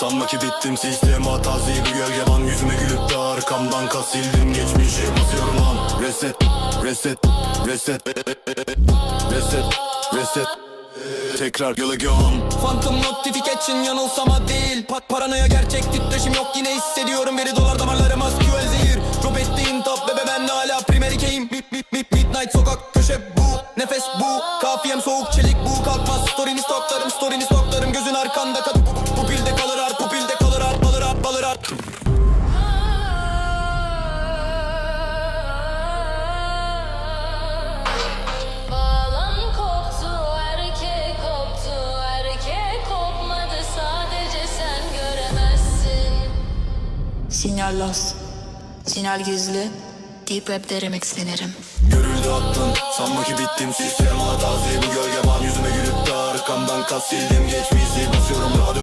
Sanma ki bittim sistem hatası Bu gölge ban yüzüme gülüp de arkamdan kas sildim Geçmişi basıyorum lan. Reset, reset, reset. Reset, reset. Tekrar yola gön Phantom notification yanılsama değil. Pat paranoya gerçek titreşim yok. Yine hissediyorum Veri dolar damarlarım az QL zehir. Drop ettiğin top bebe ben hala primer ikeyim mip mip midnight sokak köşe bu. Nefes bu. Kafiyem soğuk çelik bu. Kalkmaz story'ni stoklarım story'ni stoklarım. Gözün arkanda Sinyal lost. Sinyal gizli. Deep Web'de remixlenirim. Görüldü attın Sanma ki bittim sistem hatası Bu gölge ban yüzüme gülüp de arkamdan kas sildim Geçmişi basıyorum daha